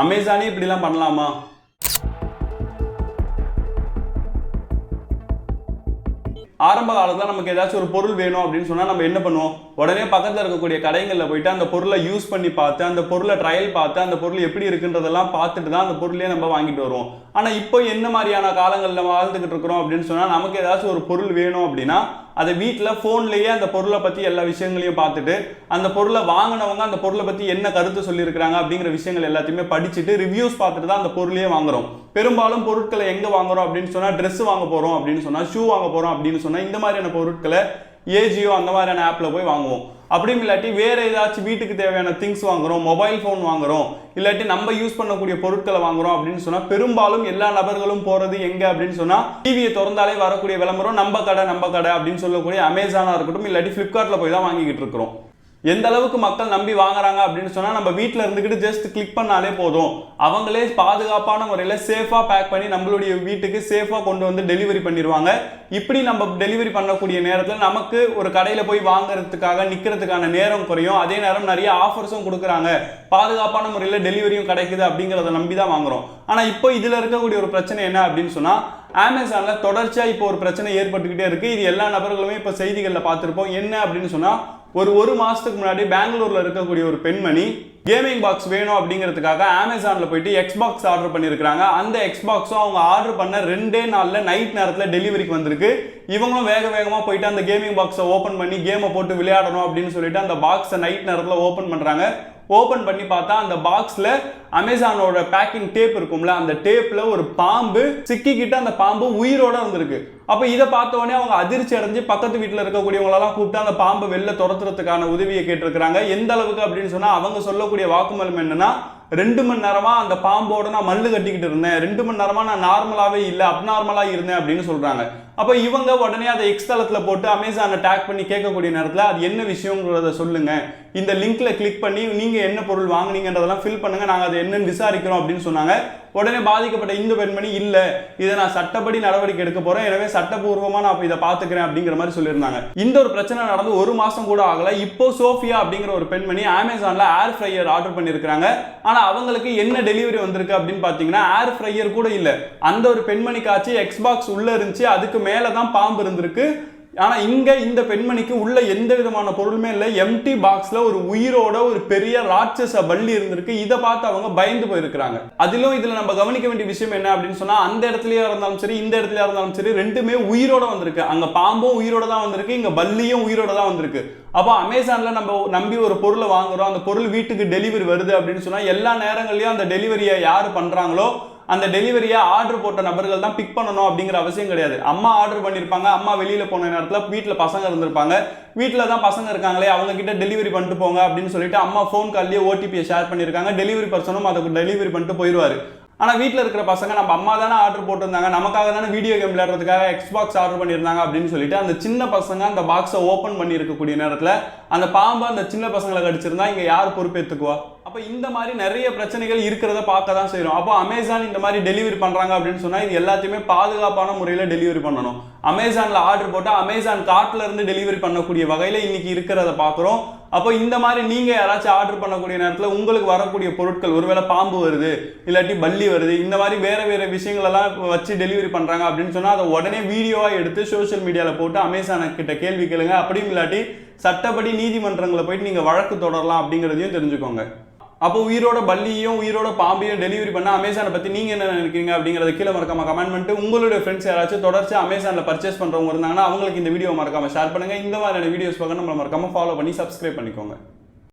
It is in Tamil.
அமேசானே இப்படிலாம் பண்ணலாமா? ஆரம்ப காலத்தில் நமக்கு ஏதாச்சும் ஒரு பொருள் வேணும் அப்படின்னு சொன்னால் நம்ம என்ன பண்ணுவோம்? உடனே பக்கத்தில் இருக்கக்கூடிய கடைகளில் போயிட்டு அந்த பொருளை யூஸ் பண்ணி பார்த்து அந்த பொருளை ட்ரையல் பார்த்து அந்த பொருள் எப்படி இருக்குன்றதெல்லாம் பார்த்துட்டு தான் அந்த பொருளையே நம்ம வாங்கிட்டு வருவோம். ஆனால் இப்போ என்ன மாதிரியான காலங்களில் வாழ்ந்துக்கிட்டு இருக்கிறோம் அப்படின்னு சொன்னால் நமக்கு ஏதாச்சும் ஒரு பொருள் வேணும் அப்படின்னா அதை வீட்டில் ஃபோன்லேயே அந்த பொருளை பற்றி எல்லா விஷயங்களையும் பார்த்துட்டு அந்த பொருளை வாங்கினவங்க அந்த பொருளை பற்றி என்ன கருத்து சொல்லியிருக்கிறாங்க அப்படிங்கிற விஷயங்கள் எல்லாத்தையுமே படிச்சுட்டு ரிவ்யூஸ் பார்த்துட்டு தான் அந்த பொருளையே வாங்குறோம். பெரும்பாலும் பொருட்களை எங்கே வாங்குறோம் அப்படின்னு சொன்னால் ட்ரெஸ் வாங்க போகிறோம் அப்படின்னு சொன்னால் ஷூ வாங்க போகிறோம் அப்படின்னு சொன்னால் இந்த மாதிரியான பொருட்களை ஏஜியோ அந்த மாதிரியான ஆப்பில் போய் வாங்குவோம். அப்படியும் இல்லாட்டி வேறு ஏதாச்சும் வீட்டுக்கு தேவையான திங்ஸ் வாங்குறோம் மொபைல் ஃபோன் வாங்குறோம் இல்லாட்டி நம்ம யூஸ் பண்ணக்கூடிய பொருட்களை வாங்குறோம் அப்படின்னு சொன்னால் பெரும்பாலும் எல்லா நபர்களும் போகிறது எங்கே அப்படின்னு சொன்னால் டிவியை திறந்தாலே வரக்கூடிய விளம்பரம் நம்ம கடை நம்ம கடை அப்படின்னு சொல்லக்கூடிய அமேசானாக இருக்கட்டும் இல்லாட்டி ஃப்ளிப்கார்ட்டில் போய் தான் வாங்கிக்கிட்டு இருக்கிறோம். எந்த அளவுக்கு மக்கள் நம்பி வாங்குறாங்க அப்படின்னு சொன்னா நம்ம வீட்டில் இருந்துக்கிட்டு ஜஸ்ட் கிளிக் பண்ணாலே போதும். அவங்களே பாதுகாப்பான முறையில் சேஃபாக பேக் பண்ணி நம்மளுடைய வீட்டுக்கு சேஃபாக கொண்டு வந்து டெலிவரி பண்ணிடுவாங்க இப்படி நம்ம டெலிவரி பண்ணக்கூடிய நேரத்தில் நமக்கு ஒரு கடையில் போய் வாங்குறதுக்காக நிற்கிறதுக்கான நேரம் குறையும். அதே நேரம் நிறைய ஆஃபர்ஸும் கொடுக்குறாங்க. பாதுகாப்பான முறையில் டெலிவரியும் கிடைக்குது அப்படிங்கிறத நம்பி தான் வாங்குறோம். ஆனால் இப்போ இதில் இருக்கக்கூடிய ஒரு பிரச்சனை என்ன அப்படின்னு சொன்னால் அமேசானில் தொடர்ச்சியாக இப்போ ஒரு பிரச்சனை ஏற்பட்டுக்கிட்டே இருக்குது இது எல்லா நபர்களுமே இப்போ செய்திகளில் பார்த்துருப்போம். என்ன அப்படின்னு சொன்னால் ஒரு ஒரு மாதத்துக்கு முன்னாடி பெங்களூரில் இருக்கக்கூடிய ஒரு பெண்மணி கேமிங் பாக்ஸ் வேணும் அப்படிங்கிறதுக்காக அமேசானில் போயிட்டு எக்ஸ்பாக்ஸ் ஆர்டர் பண்ணியிருக்கிறாங்க அந்த எக்ஸ்பாக்ஸும் அவங்க ஆர்டர் பண்ண ரெண்டே நாளில் நைட் நேரத்தில் டெலிவரிக்கு வந்திருக்கு. இவங்களும் வேக வேகமாக போயிட்டு அந்த கேமிங் பாக்ஸை ஓப்பன் பண்ணி கேமை போட்டு விளையாடணும் அப்படின்னு சொல்லிட்டு அந்த பாக்ஸை நைட் நேரத்தில் ஓப்பன் பண்ணுறாங்க ஓப்பன் பண்ணி பார்த்தா அந்த பாக்ஸில் அமேசானோட பேக்கிங் டேப் இருக்கும்ல அந்த டேப்பில் ஒரு பாம்பு சிக்கிக்கிட்டு அந்த பாம்பு உயிரோட இருந்திருக்கு அப்போ இதை பார்த்த உடனே அவங்க அதிர்ச்சி அடைஞ்சு பக்கத்து வீட்டில் இருக்கக்கூடியவங்களெல்லாம் கூப்பிட்டு அந்த பாம்பை வெளில துரத்துறதுக்கான உதவியை கேட்டிருக்கிறாங்க. எந்த அளவுக்கு அப்படின்னு சொன்னால் அவங்க சொல்லக்கூடிய வாக்குமூலம் என்னன்னா ரெண்டு மணி நேரமாக அந்த பாம்போட நான் மல்லு கட்டிக்கிட்டு இருந்தேன். ரெண்டு மணி நேரமாக நான் நார்மலாகவே இல்லை அப்நார்மலாக இருந்தேன் அப்படின்னு சொல்கிறாங்க அப்போ இவங்க உடனே அதை எக்ஸ் தளத்துல போட்டு அமேசானை டேக் பண்ணி கேட்கக்கூடிய நேரத்தில் அது என்ன விஷயங்கிறத சொல்லுங்க. இந்த லிங்க்ல கிளிக் பண்ணி நீங்க என்ன பொருள் வாங்குனீங்கன்றதெல்லாம் ஃபில் பண்ணுங்க. நாங்கள் அதை என்னன்னு விசாரிக்கிறோம் அப்படின்னு சொன்னாங்க. உடனே பாதிக்கப்பட்ட இந்த பெண்மணி இல்லை இதை நான் சட்டப்படி நடவடிக்கை எடுக்க போறேன். எனவே சட்டபூர்வமாக நான் இதை பார்த்துக்கிறேன் அப்படிங்கிற மாதிரி சொல்லியிருந்தாங்க. இந்த ஒரு பிரச்சனை நடந்து ஒரு மாசம் கூட ஆகல. இப்போ சோஃபியா அப்படிங்கிற ஒரு பெண்மணி அமேசான்ல ஏர் ஃப்ரையர் ஆர்டர் பண்ணியிருக்காங்க ஆனா அவங்களுக்கு என்ன டெலிவரி வந்திருக்கு அப்படின்னு பாத்தீங்கன்னா ஏர் ஃப்ரையர் கூட இல்லை. அந்த ஒரு பெண்மணிக்காச்சு எக்ஸ்பாக்ஸ் உள்ள இருந்துச்சு. அதுக்கு மேலே தான் பாம்பு இருந்திருக்கு. ஆனால் இங்கே இந்த பெண்மணிக்கு உள்ள எந்த விதமான பொருளுமே இல்லை. எம்டி பாக்ஸில் ஒரு உயிரோட ஒரு பெரிய ராட்சச பள்ளி இருந்திருக்கு. இதை பார்த்து அவங்க பயந்து போயிருக்கிறாங்க. அதிலும் இதில் நம்ம கவனிக்க வேண்டிய விஷயம் என்ன அப்படின்னு சொன்னால் அந்த இடத்துலயா இருந்தாலும் சரி இந்த இடத்துலயா இருந்தாலும் சரி ரெண்டுமே உயிரோட வந்திருக்கு. அங்கே பாம்பும் உயிரோட தான் வந்திருக்கு இங்கே பல்லியும் உயிரோட தான் வந்திருக்கு. அப்போ அமேசானில் நம்ம நம்பி ஒரு பொருளை வாங்குறோம். அந்த பொருள் வீட்டுக்கு டெலிவரி வருது அப்படின்னு சொன்னால் எல்லா நேரங்கள்லயும் அந்த டெலிவரியை யார் பண்ணுறாங்களோ அந்த டெலிவரியை ஆர்டர் போட்ட நபர்கள் தான் பிக் பண்ணணும் அப்படிங்கிற அவசியம் கிடையாது. அம்மா ஆர்டர் பண்ணியிருப்பாங்க அம்மா வெளியில் போன நேரத்தில் வீட்டில் பசங்க இருந்திருப்பாங்க. வீட்டில் தான் பசங்க இருக்காங்களே அவங்க கிட்ட டெலிவரி பண்ணிட்டு போங்க அப்படின்னு சொல்லிட்டு அம்மா ஃபோன் கால்லேயே ஓடிபியை ஷேர் பண்ணியிருக்காங்க டெலிவரி பர்சனும் அதை டெலிவரி பண்ணிட்டு போயிடுவாரு ஆனால் வீட்டில் இருக்கிற பசங்க நம்ம அம்மா தானே ஆர்டர் போட்டிருந்தாங்க நமக்காக தானே வீடியோ கேம் விளையாடுறதுக்காக எக்ஸ்பாக்ஸ் ஆர்டர் பண்ணியிருந்தாங்க அப்படின்னு சொல்லிட்டு அந்த சின்ன பசங்க அந்த பாக்ஸை ஓப்பன் பண்ணி இருக்கக்கூடிய நேரத்தில் அந்த பாம்பு அந்த சின்ன பசங்களை கடிச்சிருந்தா இங்கே யார் பொறுப்பேற்றுக்குவா அப்போ இந்த மாதிரி நிறைய பிரச்சனைகள் இருக்கிறத பார்க்க தான் செய்கிறோம் அப்போ அமேசான் இந்த மாதிரி டெலிவரி பண்ணுறாங்க அப்படின்னு சொன்னால் இது எல்லாத்தையுமே பாதுகாப்பான முறையில் டெலிவரி பண்ணணும். அமேசானில் ஆர்டர் போட்டால் அமேசான் கார்ட்ல இருந்து டெலிவரி பண்ணக்கூடிய வகையில் இன்னைக்கு இருக்கிறத பார்க்குறோம். அப்போ இந்த மாதிரி நீங்கள் யாராச்சும் ஆர்டர் பண்ணக்கூடிய நேரத்தில் உங்களுக்கு வரக்கூடிய பொருட்கள் ஒருவேளை பாம்பு வருது இல்லாட்டி பல்லி வருது இந்த மாதிரி வேறு வேறு விஷயங்களெல்லாம் வச்சு டெலிவரி பண்ணுறாங்க அப்படின்னு சொன்னால் அதை உடனே வீடியோவாக எடுத்து சோஷியல் மீடியாவில் போட்டு அமேசான கிட்ட கேள்வி கேளுங்க. அப்படியும் இல்லாட்டி சட்டப்படி நீதிமன்றங்களை போயிட்டு நீங்கள் வழக்கு தொடரலாம் அப்படிங்கிறதையும் தெரிஞ்சுக்கோங்க. அப்போ உயிரோட பள்ளியும் உயிரோட பாம்பையும் டெலிவரி பண்ண அமேசானை பற்றி நீங்கள் என்ன நினைக்கிறீங்க அப்படிங்கிறத கீழே மறக்காம கமெண்ட் பண்ணிட்டு உங்களுடைய ஃப்ரெண்ட்ஸ் யாராச்சும் தொடர்ச்சி அமேசானில் பர்ச்சேஸ் பண்ணுறவங்க இருந்தாங்கன்னா அவங்களுக்கு இந்த வீடியோ மறக்காம ஷேர் பண்ணுங்கள் இந்த மாதிரியான வீடியோஸ் பார்க்க நம்மளை மறக்காம ஃபாலோ பண்ணி சப்ஸ்கிரைப் பண்ணிக்கோங்க.